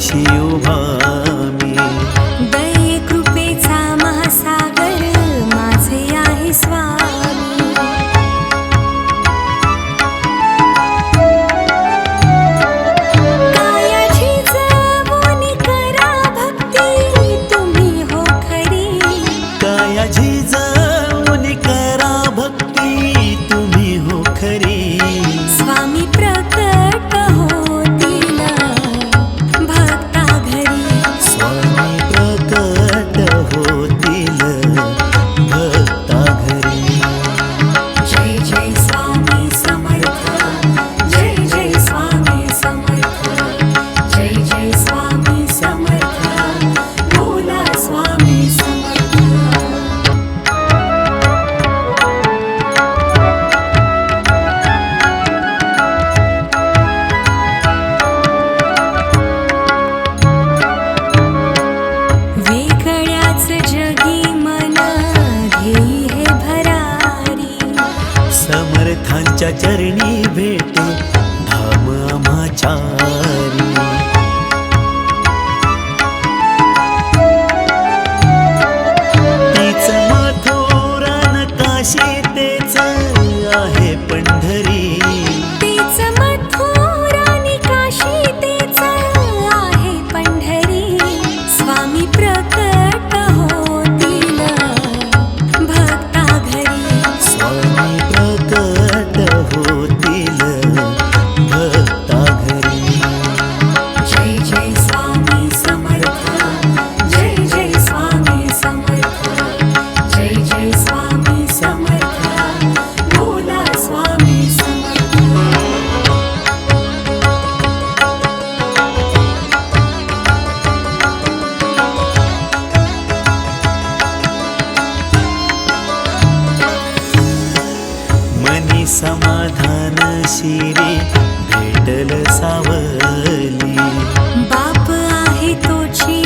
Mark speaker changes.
Speaker 1: पाशी उभा मी?
Speaker 2: दये कृपेचा महासागर माझे आहे स्वामी.
Speaker 1: समर्थांच्या चरणी भेटू धाम आम्हाच्या समाधान शिरे भेटल सावली.
Speaker 2: बाप आहे तोची